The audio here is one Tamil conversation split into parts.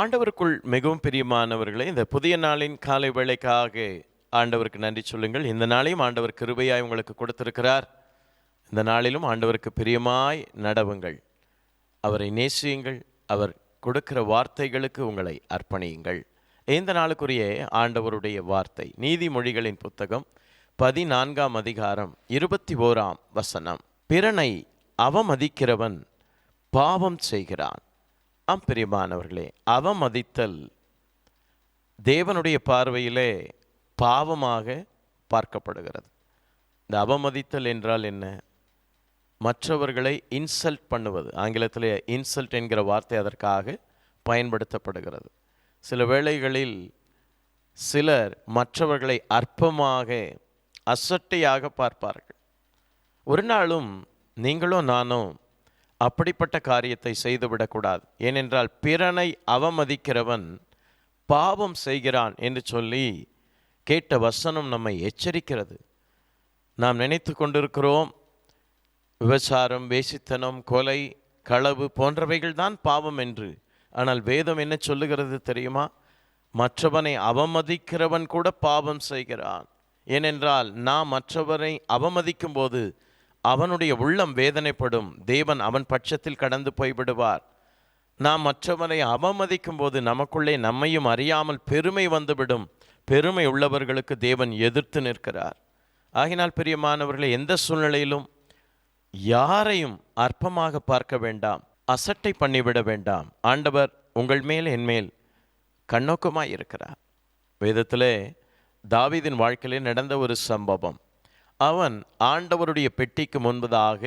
ஆண்டவருக்குள் மிகவும் பிரியமானவர்களே இந்த புதிய நாளின் காலை வேளைக்காக ஆண்டவருக்கு நன்றி சொல்லுங்கள். இந்த நாளையும் ஆண்டவர் கிருபையாய் உங்களுக்கு கொடுத்திருக்கிறார். இந்த நாளிலும் ஆண்டவருக்கு பிரியமாய் நடவுங்கள். அவரை நேசியுங்கள். அவர் கொடுக்கிற வார்த்தைகளுக்கு உங்களை அர்ப்பணியுங்கள். இந்த நாளுக்குரிய ஆண்டவருடைய வார்த்தை நீதிமொழிகளின் புத்தகம் பதினான்காம் அதிகாரம் இருபத்தி ஓராம் வசனம். பிறனை அவமதிக்கிறவன் பாவம் செய்கிறான். ஆம் பிரியமானவர்களே அவமதித்தல் தேவனுடைய பார்வையிலே பாவமாக பார்க்கப்படுகிறது. இந்த அவமதித்தல் என்றால் என்ன? மற்றவர்களை இன்சல்ட் பண்ணுவது. ஆங்கிலத்தில் இன்சல்ட் என்கிற வார்த்தை அதற்காக பயன்படுத்தப்படுகிறது. சில வேளைகளில் சிலர் மற்றவர்களை அற்பமாக அசட்டையாக பார்ப்பார்கள். ஒரு நாளும் நீங்களும் நானும் அப்படிப்பட்ட காரியத்தை செய்துவிடக்கூடாது. ஏனென்றால் பிறனை அவமதிக்கிறவன் பாவம் செய்கிறான் என்று சொல்லி கேட்ட வசனம் நம்மை எச்சரிக்கிறது. நாம் நினைத்து கொண்டிருக்கிறோம் விவசாரம் வேசித்தனம் கொலை களவு போன்றவைகள் தான் பாவம் என்று. ஆனால் வேதம் என்ன சொல்லுகிறது தெரியுமா? மற்றவனை அவமதிக்கிறவன் கூட பாவம் செய்கிறான். ஏனென்றால் நாம் மற்றவரை அவமதிக்கும் போது அவனுடைய உள்ளம் வேதனைப்படும். தேவன் அவன் பட்சத்தில் கடந்து போய்விடுவார். நாம் மற்றவரை அவமதிக்கும் போது நமக்குள்ளே நம்மையும் அறியாமல் பெருமை வந்துவிடும். பெருமை உள்ளவர்களுக்கு தேவன் எதிர்த்து நிற்கிறார். ஆகினால் பிரியமானவர்களை எந்த சூழ்நிலையிலும் யாரையும் அற்பமாக பார்க்க வேண்டாம். அசட்டை பண்ணிவிட வேண்டாம். ஆண்டவர் உங்கள் மேல் என்மேல் கண்ணோக்கமாக இருக்கிறார். வேதத்திலே தாவீதின் வாழ்க்கையிலே நடந்த ஒரு சம்பவம். அவன் ஆண்டவருடைய பெட்டிக்கு முன்பதாக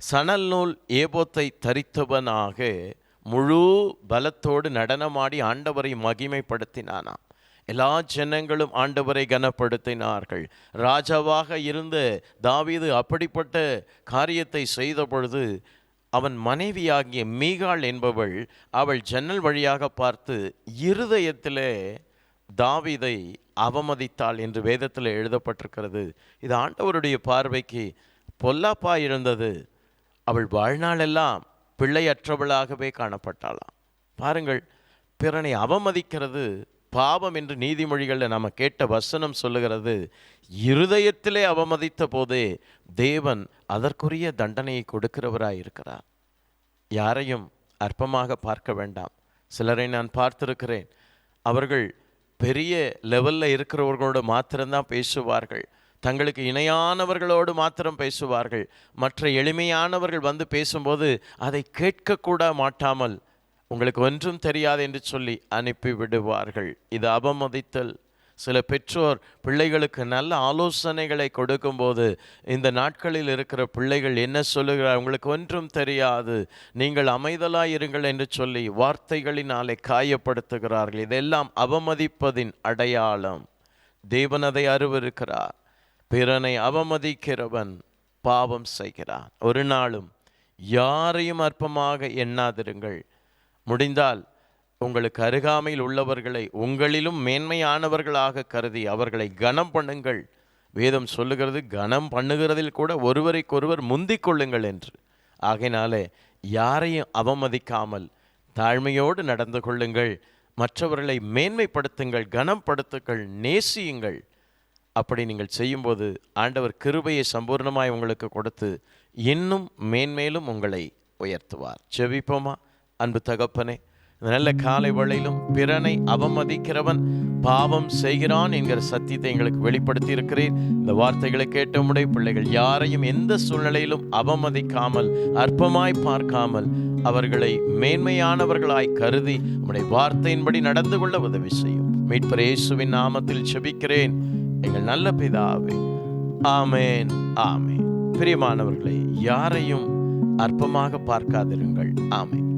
சணல் நூல் ஏபோத்தை தரித்தவனாக முழு பலத்தோடு நடனமாடி ஆண்டவரை மகிமைப்படுத்தினானாம். எல்லா ஜனங்களும் ஆண்டவரை கனப்படுத்தினார்கள். ராஜாவாக இருந்த தாவீது அப்படிப்பட்ட காரியத்தை செய்த பொழுது அவன் மனைவியாகிய மீகாள் என்பவள் அவள் ஜன்னல் வழியாக பார்த்து இருதயத்திலே தாவீதை அவமதித்தாள் என்று வேதத்தில் எழுதப்பட்டிருக்கிறது. இது ஆண்டவருடைய பார்வைக்கு பொல்லாப்பா இருந்தது. அவள் வாழ்நாளெல்லாம் பிள்ளையற்றவளாகவே காணப்பட்டாளாம் பாருங்கள் பிறனை அவமதிக்கிறது பாவம் என்று நீதிமொழிகளில் நம்ம கேட்ட வசனம் சொல்லுகிறது. இருதயத்திலே அவமதித்த போதே தேவன் அதற்குரிய தண்டனையை கொடுக்கிறவராய் இருக்கிறார் யாரையும் அற்பமாக பார்க்க வேண்டாம். சிலரை நான் பார்த்திருக்கிறேன். அவர்கள் பெரிய லெவலில் இருக்கிறவர்களோடு மாத்திரம்தான் பேசுவார்கள். தங்களுக்கு இணையானவர்களோடு மாத்திரம் பேசுவார்கள். மற்ற எளிமையானவர்கள் வந்து பேசும்போது அதை கேட்கக்கூட மாட்டாமல் உங்களுக்கு ஒன்றும் தெரியாது என்று சொல்லி அனுப்பி விடுவார்கள் இது அவமதித்தல். சில பெற்றோர் பிள்ளைகளுக்கு நல்ல ஆலோசனைகளை கொடுக்கும்போது இந்த நாட்களில் இருக்கிற பிள்ளைகள் என்ன சொல்லுகிறார்? உங்களுக்கு ஒன்றும் தெரியாது. நீங்கள் அமைதலாயிருங்கள் என்று சொல்லி வார்த்தைகளினாலே காயப்படுத்துகிறார்கள். இதெல்லாம் அவமதிப்பதின் அடையாளம். தேவன் அதை அறிவிருக்கிறார். பிறனை அவமதிக்கிறவன் பாவம் செய்கிறான். ஒரு நாளும் யாரையும் அற்பமாக எண்ணாதிருங்கள். முடிந்தால் உங்களுக்கு அருகாமையில் உள்ளவர்களை உங்களிலும் மேன்மையானவர்களாக கருதி அவர்களை கனம் பண்ணுங்கள். வேதம் சொல்லுகிறது கனம் பண்ணுகிறதில் கூட ஒருவரைக்கொருவர் முந்திக் கொள்ளுங்கள் என்று. ஆகையினாலே யாரையும் அவமதிக்காமல் தாழ்மையோடு நடந்து கொள்ளுங்கள். மற்றவர்களை மேன்மைப்படுத்துங்கள் கனப்படுத்துங்கள் நேசியுங்கள். அப்படி நீங்கள் செய்யும்போது ஆண்டவர் கிருபையை சம்பூர்ணமாய் உங்களுக்கு கொடுத்து இன்னும் மேன்மேலும் உங்களை உயர்த்துவார். செவிப்போமா அன்பு தகப்பனே நல்ல காலை வேளையிலும் பிறனை அவமதிக்கிறவன் பாவம் செய்கிறான் என்கிற சத்தியத்தை எங்களுக்கு வெளிப்படுத்தி இருக்கிறேன் இந்த வார்த்தைகளை கேட்ட முடைய பிள்ளைகள் யாரையும் எந்த சூழ்நிலையிலும் அவமதிக்காமல் அற்பமாய் பார்க்காமல் அவர்களை மேன்மையானவர்களாய் கருதி உம்முடைய வார்த்தையின்படி நடந்து கொள்ள உதவி செய்யும். மீட்பர் இயேசுவின் நாமத்தில் செபிக்கிறேன். எங்கள் நல்ல பிதாவே ஆமேன் ஆமேன். பிரியமானவர்களே யாரையும் அற்பமாக பார்க்காதிருங்கள். ஆமேன்.